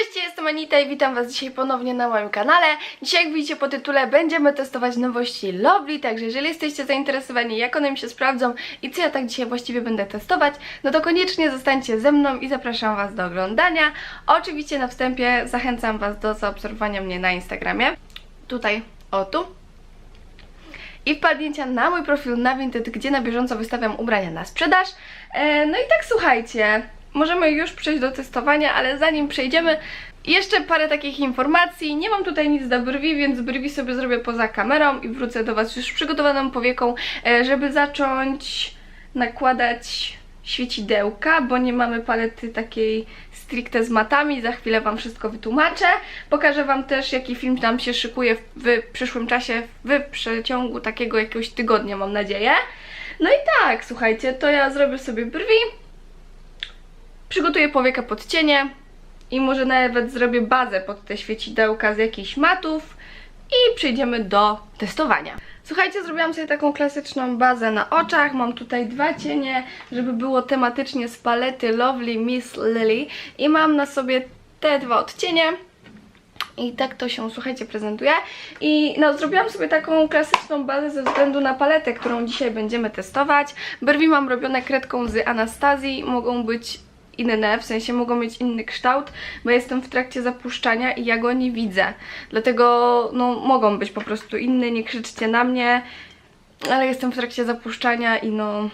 Cześć, jestem Anita i witam Was dzisiaj ponownie na moim kanale. Dzisiaj, jak widzicie po tytule, będziemy testować nowości Lovely, także jeżeli jesteście zainteresowani, jak one mi się sprawdzą i co ja tak dzisiaj właściwie będę testować, no to koniecznie zostańcie ze mną i zapraszam Was do oglądania. Oczywiście na wstępie zachęcam Was do zaobserwowania mnie na Instagramie. Tutaj, o tu. I wpadnięcia na mój profil na Vinted, gdzie na bieżąco wystawiam ubrania na sprzedaż. E, no i tak słuchajcie, możemy już przejść do testowania, ale zanim przejdziemy, jeszcze parę takich informacji. Nie mam tutaj nic do brwi, więc brwi sobie zrobię poza kamerą i wrócę do Was już przygotowaną powieką, e, żeby zacząć nakładać świecidełka, bo nie mamy palety takiej stricte z matami. Za chwilę Wam wszystko wytłumaczę. Pokażę Wam też, jaki film nam się szykuje w przyszłym czasie, w przeciągu takiego jakiegoś tygodnia, mam nadzieję. No i tak, słuchajcie, to ja zrobię sobie brwi, przygotuję powiekę pod cienie i może nawet zrobię bazę pod te świecidełka z jakichś matów i przejdziemy do testowania. Słuchajcie, zrobiłam sobie taką klasyczną bazę na oczach. Mam tutaj dwa cienie, żeby było tematycznie z palety Lovely Miss Lily i mam na sobie te dwa odcienie. I tak to się, słuchajcie, prezentuje. I no, zrobiłam sobie taką klasyczną bazę ze względu na paletę, którą dzisiaj będziemy testować. Brwi mam robione kredką z Anastazji, mogą być inne, w sensie mogą mieć inny kształt, bo jestem w trakcie zapuszczania i ja go nie widzę. Dlatego no, mogą być po prostu inne, nie krzyczcie na mnie, ale jestem w trakcie zapuszczania i no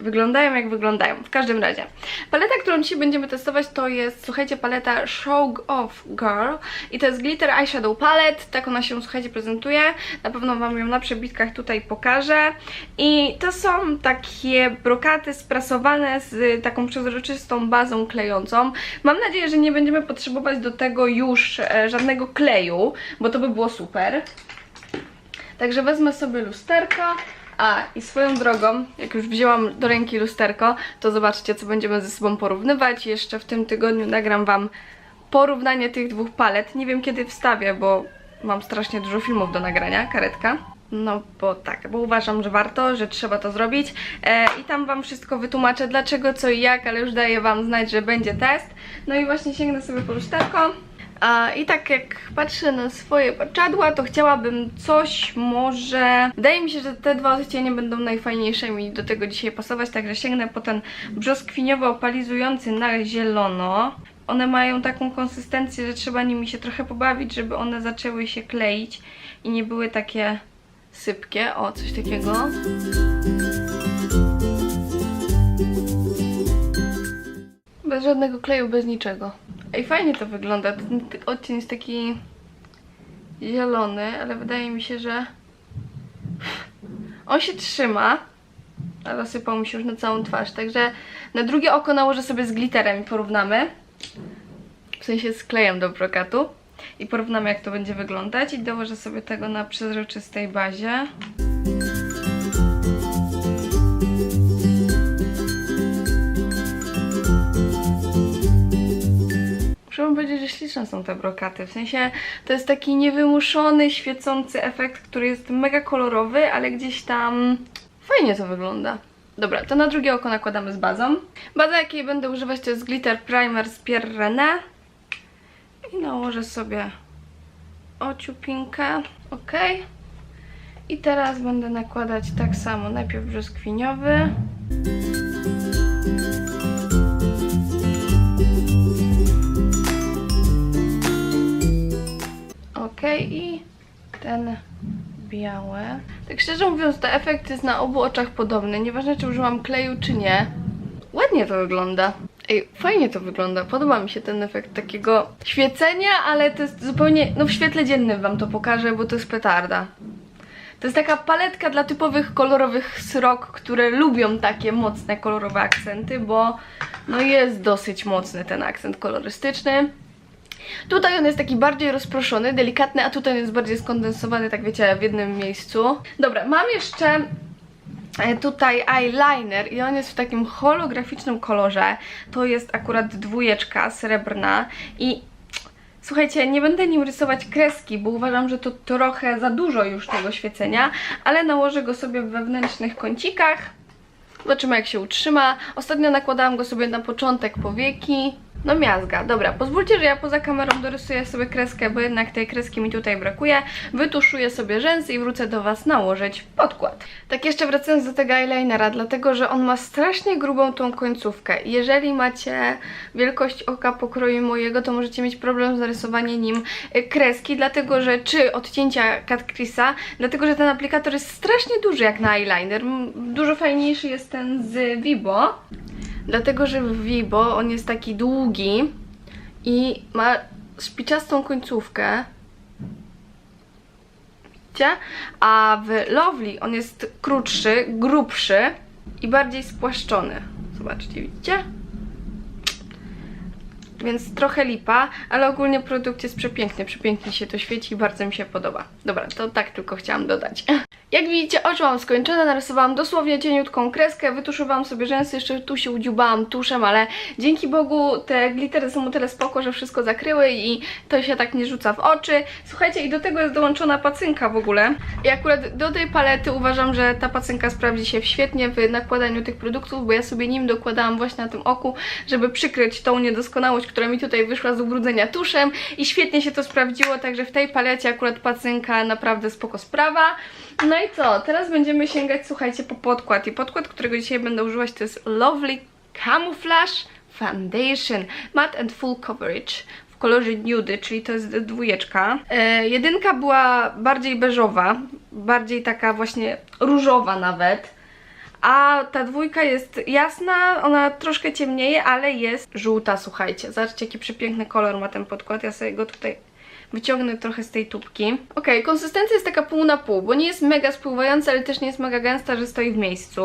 wyglądają jak wyglądają. W każdym razie. Paleta, którą dzisiaj będziemy testować to jest, słuchajcie, paleta Show Off Girl i to jest Glitter Eyeshadow Palette. Tak ona się, słuchajcie, prezentuje. Na pewno Wam ją na przebitkach tutaj pokażę. I to są takie brokaty sprasowane z taką przezroczystą bazą klejącą. Mam nadzieję, że nie będziemy potrzebować do tego już e, żadnego kleju, bo to by było super. Także wezmę sobie lusterko. A, i swoją drogą, jak już wzięłam do ręki lusterko, to zobaczcie, co będziemy ze sobą porównywać. Jeszcze w tym tygodniu nagram Wam porównanie tych dwóch palet. Nie wiem, kiedy wstawię, bo mam strasznie dużo filmów do nagrania, karetka. No bo tak, bo uważam, że warto, że trzeba to zrobić e, i tam Wam wszystko wytłumaczę dlaczego, co i jak, ale już daję Wam znać, że będzie test. No i właśnie sięgnę sobie po lusterko. I tak jak patrzę na swoje paczadła, to chciałabym coś może... Wydaje mi się, że te dwa odcienie będą najfajniejsze mi do tego dzisiaj pasować, także sięgnę po ten brzoskwiniowo opalizujący na zielono. One mają taką konsystencję, że trzeba nimi się trochę pobawić, żeby one zaczęły się kleić i nie były takie sypkie. O, coś takiego. Bez żadnego kleju, bez niczego. Ej, fajnie to wygląda. Ten odcień jest taki zielony, ale wydaje mi się, że on się trzyma, a rozsypał mi się już na całą twarz, także na drugie oko nałożę sobie z glitterem i porównamy. W sensie z klejem do brokatu. I porównamy jak to będzie wyglądać i dołożę sobie tego na przezroczystej bazie. Śliczne są te brokaty. W sensie to jest taki niewymuszony, świecący efekt, który jest mega kolorowy, ale gdzieś tam fajnie to wygląda. Dobra, to na drugie oko nakładamy z bazą. Baza, jakiej będę używać, to jest Glitter Primer z Pierre René. I nałożę sobie ociupinkę. Ok. I teraz będę nakładać tak samo. Najpierw brzoskwiniowy. Ten biały. Tak szczerze mówiąc, to efekt jest na obu oczach podobny. Nieważne, czy użyłam kleju, czy nie. Ładnie to wygląda. Ej, fajnie to wygląda. Podoba mi się ten efekt takiego świecenia, ale to jest zupełnie. No, w świetle dziennym Wam to pokażę, bo to jest petarda. To jest taka paletka dla typowych kolorowych srok, które lubią takie mocne kolorowe akcenty, bo no jest dosyć mocny ten akcent kolorystyczny. Tutaj on jest taki bardziej rozproszony, delikatny, a tutaj on jest bardziej skondensowany, tak wiecie, w jednym miejscu. Dobra, mam jeszcze e, tutaj eyeliner i on jest w takim holograficznym kolorze. To jest akurat dwójeczka srebrna i Słuchajcie, nie będę nim rysować kreski, bo uważam, że to trochę za dużo już tego świecenia, ale nałożę go sobie w wewnętrznych kącikach. Zobaczymy jak się utrzyma. Ostatnio nakładałam go sobie na początek powieki. No miazga, dobra, pozwólcie, że ja poza kamerą dorysuję sobie kreskę, bo jednak tej kreski mi tutaj brakuje. Wytuszuję sobie rzęsy i wrócę do Was nałożyć podkład. Tak jeszcze wracając do tego eyelinera, dlatego, że on ma strasznie grubą tą końcówkę. Jeżeli macie wielkość oka pokroju mojego, to możecie mieć problem z narysowaniem nim y, kreski, dlatego, że czy odcięcia Cat Chrisa, dlatego, że ten aplikator jest strasznie duży jak na eyeliner. Dużo fajniejszy jest ten z Vibo. Dlatego, że w Vibo on jest taki długi i ma szpiczastą końcówkę. Widzicie? A w Lovely on jest krótszy, grubszy i bardziej spłaszczony. Zobaczcie, widzicie? Więc trochę lipa, ale ogólnie produkt jest przepiękny, przepięknie się to świeci i bardzo mi się podoba. Dobra, to tak tylko chciałam dodać. Jak widzicie, oczy mam skończone, narysowałam dosłownie cieniutką kreskę, wytuszowałam sobie rzęsy, jeszcze tu się udziubałam tuszem, ale dzięki Bogu te glittery są o tyle spoko, że wszystko zakryły i to się tak nie rzuca w oczy. Słuchajcie, i do tego jest dołączona pacynka w ogóle. I akurat do tej palety uważam, że ta pacynka sprawdzi się świetnie w nakładaniu tych produktów, bo ja sobie nim dokładałam właśnie na tym oku, żeby przykryć tą niedoskonałość, która mi tutaj wyszła z ubrudzenia tuszem i świetnie się to sprawdziło, także w tej palecie akurat pacynka naprawdę spoko sprawa. No i co? Teraz będziemy sięgać, słuchajcie, po podkład. I podkład, którego dzisiaj będę używać, to jest Lovely Camouflage Foundation Matte and Full Coverage w kolorze nude, czyli to jest dwójeczka. E, jedynka była bardziej beżowa, bardziej taka właśnie różowa nawet. A ta dwójka jest jasna, ona troszkę ciemnieje, ale jest żółta, słuchajcie. Zobaczcie, jaki przepiękny kolor ma ten podkład. Ja sobie go tutaj wyciągnę trochę z tej tubki. Ok, konsystencja jest taka pół na pół, bo nie jest mega spływająca, ale też nie jest mega gęsta, że stoi w miejscu.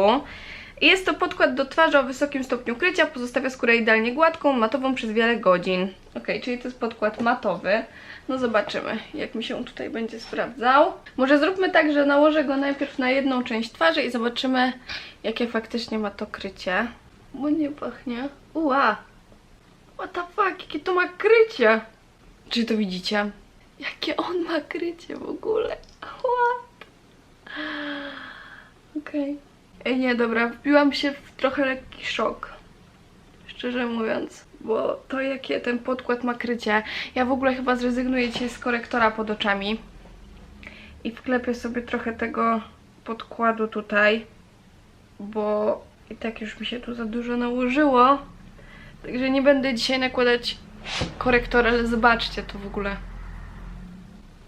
Jest to podkład do twarzy o wysokim stopniu krycia, pozostawia skórę idealnie gładką, matową przez wiele godzin. Ok, czyli to jest podkład matowy. No zobaczymy, jak mi się tutaj będzie sprawdzał. Może zróbmy tak, że nałożę go najpierw na jedną część twarzy i zobaczymy, jakie faktycznie ma to krycie. Bo nie pachnie. Ua! What the fuck, jakie to ma krycie! Czy to widzicie? Jakie on ma krycie w ogóle? What? Okej. Ej, nie, dobra, wbiłam się w trochę lekki szok. Szczerze mówiąc. Bo to jakie ten podkład ma krycie. Ja w ogóle chyba zrezygnuję dzisiaj z korektora pod oczami. I wklepię sobie trochę tego podkładu tutaj. Bo i tak już mi się tu za dużo nałożyło. Także nie będę dzisiaj nakładać korektor, ale zobaczcie to w ogóle.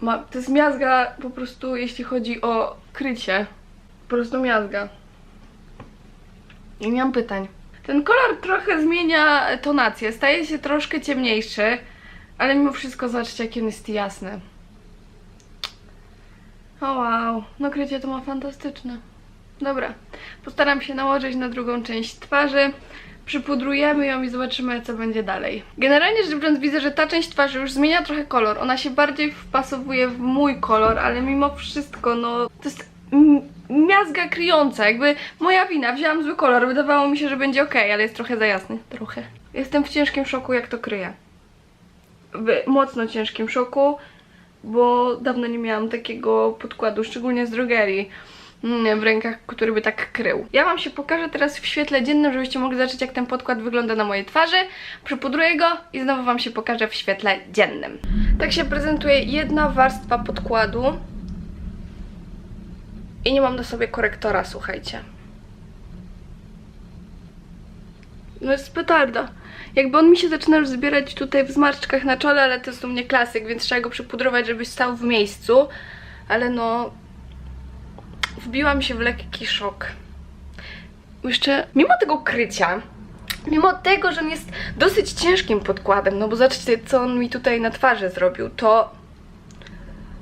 Ma, to jest miazga po prostu, jeśli chodzi o krycie. Po prostu miazga. I nie mam pytań. Ten kolor trochę zmienia tonację, staje się troszkę ciemniejszy, ale mimo wszystko zobaczcie, jaki on jest jasny. O wow, no krycie to ma fantastyczne. Dobra, postaram się nałożyć na drugą część twarzy. Przypudrujemy ją i zobaczymy, co będzie dalej. Generalnie rzecz biorąc, widzę, że ta część twarzy już zmienia trochę kolor. Ona się bardziej wpasowuje w mój kolor, ale mimo wszystko, no, to jest miazga kryjąca. Jakby moja wina, wzięłam zły kolor. Wydawało mi się, że będzie ok, ale jest trochę za jasny. Trochę. Jestem w ciężkim szoku, jak to kryje. W mocno ciężkim szoku, bo dawno nie miałam takiego podkładu, szczególnie z drogerii w rękach, który by tak krył. Ja Wam się pokażę teraz w świetle dziennym, żebyście mogli zobaczyć, jak ten podkład wygląda na mojej twarzy. Przypudruję go i znowu Wam się pokażę w świetle dziennym. Tak się prezentuje jedna warstwa podkładu. I nie mam na sobie korektora, słuchajcie. No jest petarda. Jakby on mi się zaczyna już zbierać tutaj w zmarszczkach na czole, ale to jest u mnie klasyk, więc trzeba go przypudrować, żeby stał w miejscu. Ale no, wbiłam się w lekki szok. Jeszcze, mimo tego krycia, mimo tego, że on jest dosyć ciężkim podkładem, no bo zobaczcie, co on mi tutaj na twarzy zrobił, to...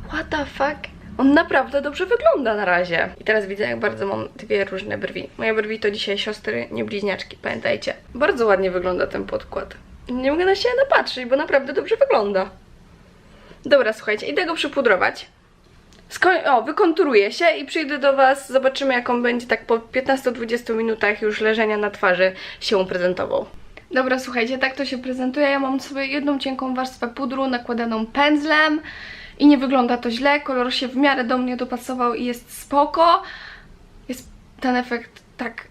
What the fuck? On naprawdę dobrze wygląda na razie. I teraz widzę, jak bardzo mam dwie różne brwi. Moje brwi to dzisiaj siostry, nie bliźniaczki, pamiętajcie. Bardzo ładnie wygląda ten podkład. Nie mogę na siebie napatrzeć, bo naprawdę dobrze wygląda. Dobra, słuchajcie, idę go przypudrować. Sko- o, wykonturuję się i przyjdę do Was. Zobaczymy, jak on będzie tak po 15-20 minutach już leżenia na twarzy się prezentował. Dobra, słuchajcie, tak to się prezentuje. Ja mam sobie jedną cienką warstwę pudru nakładaną pędzlem i nie wygląda to źle. Kolor się w miarę do mnie dopasował i jest spoko. Jest ten efekt tak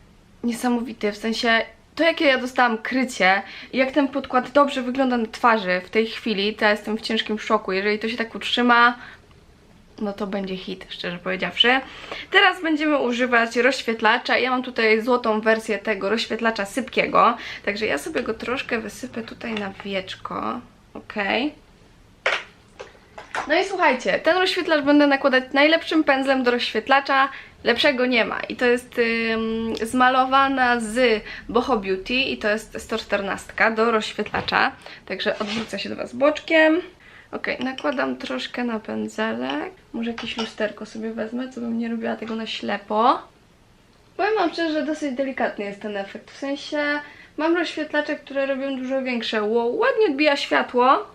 niesamowity, w sensie to jakie ja dostałam krycie i jak ten podkład dobrze wygląda na twarzy w tej chwili, to ja jestem w ciężkim szoku. Jeżeli to się tak utrzyma, no to będzie hit, szczerze powiedziawszy. Teraz będziemy używać rozświetlacza. Ja mam tutaj złotą wersję tego rozświetlacza sypkiego, także ja sobie go troszkę wysypę tutaj na wieczko. Ok. No i słuchajcie, ten rozświetlacz będę nakładać najlepszym pędzlem do rozświetlacza. Lepszego nie ma. I to jest ym, zmalowana z Boho Beauty i to jest 114 do rozświetlacza. Także odwrócę się do Was boczkiem. Ok, nakładam troszkę na pędzelek. Może jakieś lusterko sobie wezmę, co bym nie robiła tego na ślepo. Powiem Wam szczerze, że dosyć delikatny jest ten efekt. W sensie mam rozświetlacze, które robią dużo większe. Wow, ładnie odbija światło,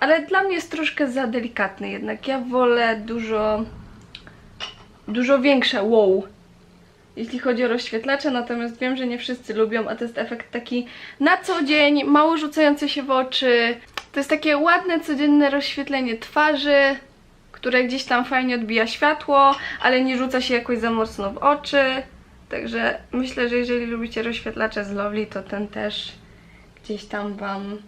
ale dla mnie jest troszkę za delikatny jednak. Ja wolę dużo, dużo większe wow. Jeśli chodzi o rozświetlacze, natomiast wiem, że nie wszyscy lubią, a to jest efekt taki na co dzień, mało rzucający się w oczy. To jest takie ładne, codzienne rozświetlenie twarzy, które gdzieś tam fajnie odbija światło, ale nie rzuca się jakoś za mocno w oczy. Także myślę, że jeżeli lubicie rozświetlacze z Lovely, to ten też gdzieś tam Wam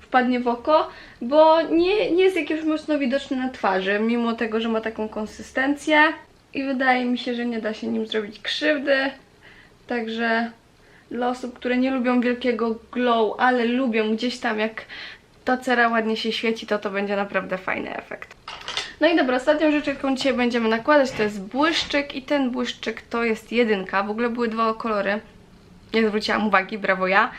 wpadnie w oko, bo nie, nie jest jakiś mocno widoczny na twarzy, mimo tego, że ma taką konsystencję i wydaje mi się, że nie da się nim zrobić krzywdy. Także dla osób, które nie lubią wielkiego glow, ale lubią gdzieś tam jak ta cera ładnie się świeci, to to będzie naprawdę fajny efekt. No i dobra, ostatnią rzecz, jaką dzisiaj będziemy nakładać, to jest błyszczyk i ten błyszczyk to jest jedynka. W ogóle były dwa kolory. Nie zwróciłam uwagi, brawo ja.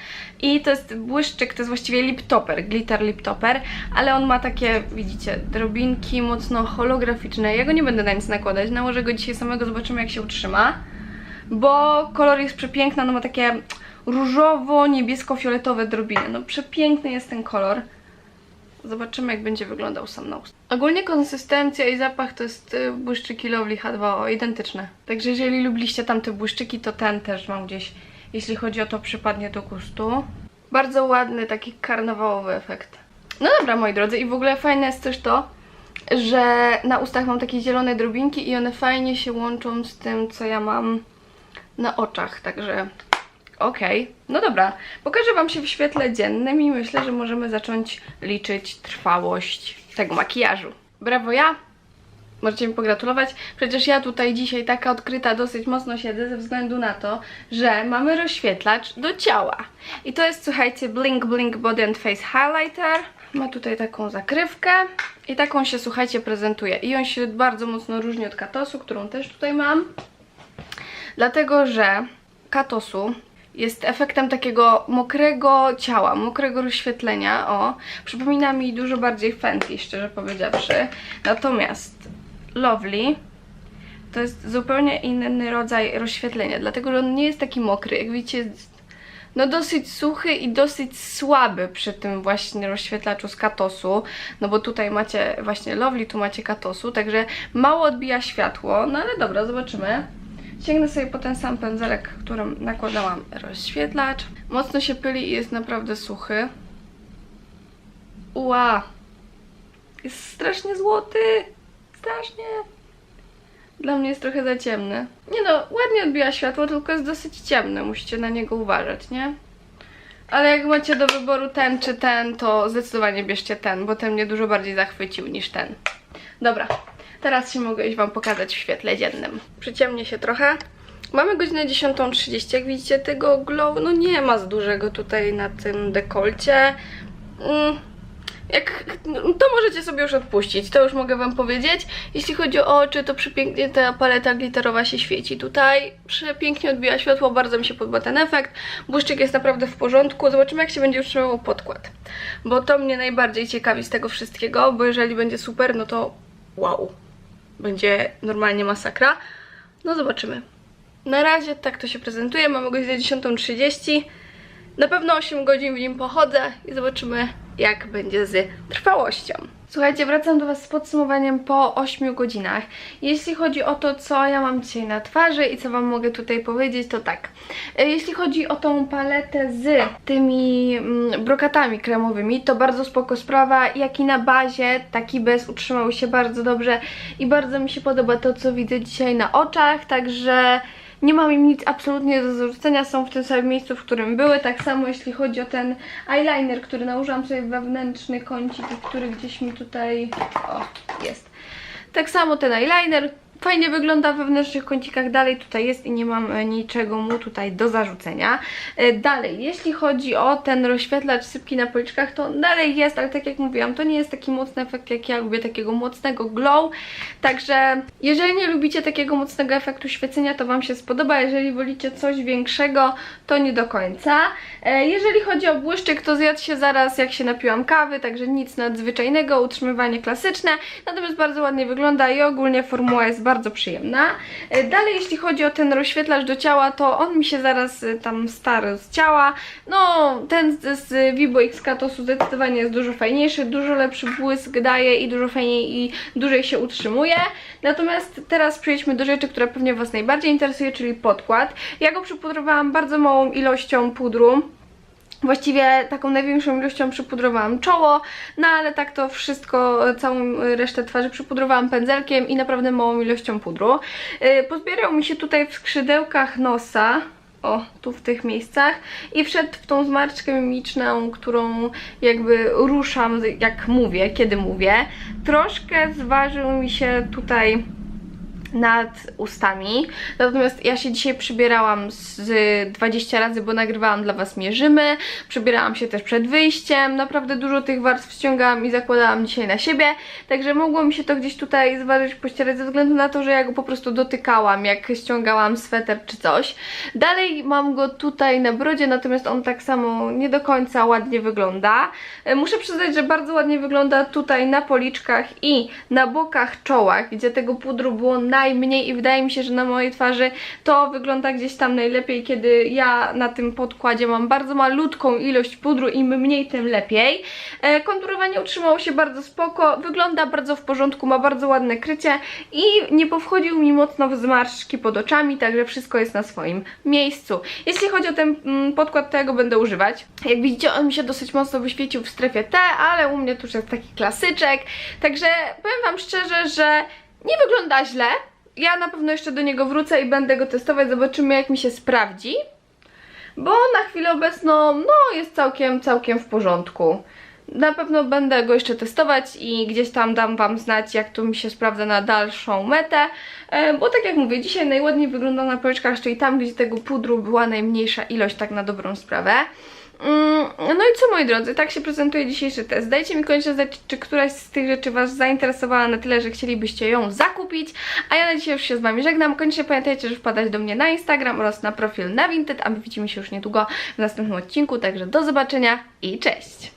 I to jest błyszczyk, to jest właściwie lip topper, glitter lip topper, ale on ma takie, widzicie, drobinki mocno holograficzne. Ja go nie będę na nic nakładać, nałożę go dzisiaj samego, zobaczymy jak się utrzyma. Bo kolor jest przepiękny, no ma takie różowo-niebiesko-fioletowe drobiny. No przepiękny jest ten kolor. Zobaczymy jak będzie wyglądał sam na ust. Ogólnie konsystencja i zapach to jest y, błyszczyki Lovely H2O, identyczne. Także jeżeli lubiliście tamte błyszczyki, to ten też mam gdzieś, jeśli chodzi o to, przypadnie do gustu. Bardzo ładny, taki karnawałowy efekt. No dobra, moi drodzy, i w ogóle fajne jest też to, że na ustach mam takie zielone drobinki i one fajnie się łączą z tym, co ja mam na oczach, także okej. No dobra, pokażę Wam się w świetle dziennym i myślę, że możemy zacząć liczyć trwałość tego makijażu. Brawo ja! Możecie mi pogratulować. Przecież ja tutaj dzisiaj taka odkryta dosyć mocno siedzę ze względu na to, że mamy rozświetlacz do ciała. I to jest, słuchajcie, Blink Blink Body and Face Highlighter. Ma tutaj taką zakrywkę i taką się, słuchajcie, prezentuje. I on się bardzo mocno różni od Katosu, którą też tutaj mam. Dlatego, że Katosu jest efektem takiego mokrego ciała, mokrego rozświetlenia, o. Przypomina mi dużo bardziej Fenty, szczerze powiedziawszy. Natomiast Lovely to jest zupełnie inny rodzaj rozświetlenia, dlatego że on nie jest taki mokry, jak widzicie jest no dosyć suchy i dosyć słaby przy tym właśnie rozświetlaczu z Katosu, no bo tutaj macie właśnie Lovely, tu macie Katosu, także mało odbija światło, no ale dobra, zobaczymy. Sięgnę sobie po ten sam pędzelek, którym nakładałam rozświetlacz. Mocno się pyli i jest naprawdę suchy. Ua! Jest strasznie złoty! Strasznie! Dla mnie jest trochę za ciemny. Nie no, ładnie odbija światło, tylko jest dosyć ciemny. Musicie na niego uważać, nie? Ale jak macie do wyboru ten czy ten, to zdecydowanie bierzcie ten, bo ten mnie dużo bardziej zachwycił niż ten. Dobra, teraz się mogę iść Wam pokazać w świetle dziennym. Przyciemnie się trochę. Mamy godzinę 10.30, jak widzicie tego glow, no nie ma z dużego tutaj na tym dekolcie. Mm, jak, to możecie sobie już odpuścić, to już mogę Wam powiedzieć. Jeśli chodzi o oczy, to przepięknie ta paleta glitterowa się świeci tutaj. Przepięknie odbija światło, bardzo mi się podoba ten efekt. Błyszczyk jest naprawdę w porządku. Zobaczymy jak się będzie utrzymywał podkład. Bo to mnie najbardziej ciekawi z tego wszystkiego, bo jeżeli będzie super, no to wow. Będzie normalnie masakra. No zobaczymy. Na razie tak to się prezentuje. Mamy godzinę 10.30. Na pewno 8 godzin w nim pochodzę i zobaczymy, jak będzie z trwałością. Słuchajcie, wracam do Was z podsumowaniem po 8 godzinach. Jeśli chodzi o to, co ja mam dzisiaj na twarzy i co Wam mogę tutaj powiedzieć, to tak. E, Jeśli chodzi o tą paletę z tymi mm, brokatami kremowymi, to bardzo spoko sprawa. Jak i na bazie, taki bez utrzymał się bardzo dobrze i bardzo mi się podoba to, co widzę dzisiaj na oczach, także nie mam im nic absolutnie do zarzucenia, są w tym samym miejscu, w którym były. Tak samo jeśli chodzi o ten eyeliner, który nałożyłam sobie wewnętrzny kącik, który gdzieś mi tutaj, o, jest. Tak samo ten eyeliner. Fajnie wygląda w wewnętrznych kącikach, dalej tutaj jest i nie mam e, niczego mu tutaj do zarzucenia. E, Dalej, jeśli chodzi o ten rozświetlacz sypki na policzkach, to dalej jest, ale tak jak mówiłam, to nie jest taki mocny efekt jak ja lubię, takiego mocnego glow. Także jeżeli nie lubicie takiego mocnego efektu świecenia, to Wam się spodoba. Jeżeli wolicie coś większego, to nie do końca. E, Jeżeli chodzi o błyszczyk, to zjadł się zaraz jak się napiłam kawy, także nic nadzwyczajnego, utrzymywanie klasyczne, natomiast bardzo ładnie wygląda i ogólnie formuła jest bardzo przyjemna. E, Dalej jeśli chodzi o ten rozświetlacz do ciała, to on mi się zaraz e, tam starł z ciała. No, ten z, z Vibo X Katosu zdecydowanie jest dużo fajniejszy, dużo lepszy błysk daje i dużo fajniej i dłużej się utrzymuje. Natomiast teraz przejdźmy do rzeczy, która pewnie Was najbardziej interesuje, czyli podkład. Ja go przypudrowałam bardzo małą ilością pudru. Właściwie taką największą ilością przypudrowałam czoło, no ale tak to wszystko, całą resztę twarzy przypudrowałam pędzelkiem i naprawdę małą ilością pudru. Yy, Pozbierał mi się tutaj w skrzydełkach nosa, o, tu w tych miejscach i wszedł w tą zmarszczkę mimiczną, którą jakby ruszam, jak mówię, kiedy mówię. Troszkę zważył mi się tutaj nad ustami. Natomiast ja się dzisiaj przybierałam z 20 razy, bo nagrywałam dla Was mierzymy. Przybierałam się też przed wyjściem. Naprawdę dużo tych warstw ściągałam i zakładałam dzisiaj na siebie. Także mogło mi się to gdzieś tutaj zważyć, pościerać ze względu na to, że ja go po prostu dotykałam, jak ściągałam sweter czy coś. Dalej mam go tutaj na brodzie, natomiast on tak samo nie do końca ładnie wygląda. E, Muszę przyznać, że bardzo ładnie wygląda tutaj na policzkach i na bokach czoła, gdzie tego pudru było najmniej i wydaje mi się, że na mojej twarzy to wygląda gdzieś tam najlepiej, kiedy ja na tym podkładzie mam bardzo malutką ilość pudru, im mniej, tym lepiej. E, konturowanie utrzymało się bardzo spoko, wygląda bardzo w porządku, ma bardzo ładne krycie i nie powchodził mi mocno w zmarszczki pod oczami, także wszystko jest na swoim miejscu. Jeśli chodzi o ten mm, podkład, to ja go będę używać. Jak widzicie, on mi się dosyć mocno wyświecił w strefie T, ale u mnie tu już jest taki klasyczek, także powiem Wam szczerze, że nie wygląda źle. Ja na pewno jeszcze do niego wrócę i będę go testować, zobaczymy jak mi się sprawdzi. Bo na chwilę obecną, no jest całkiem, całkiem w porządku. Na pewno będę go jeszcze testować i gdzieś tam dam Wam znać, jak to mi się sprawdza na dalszą metę. E, Bo tak jak mówię, dzisiaj najładniej wygląda na policzkach, czyli tam, gdzie tego pudru była najmniejsza ilość, tak na dobrą sprawę. Mm, No i co moi drodzy, tak się prezentuje dzisiejszy test. Dajcie mi koniecznie znać, czy któraś z tych rzeczy Was zainteresowała na tyle, że chcielibyście ją zakupić. A ja na dzisiaj już się z Wami żegnam. Koniecznie pamiętajcie, że wpadać do mnie na Instagram oraz na profil na Vinted, a my widzimy się już niedługo w następnym odcinku. Także do zobaczenia i cześć!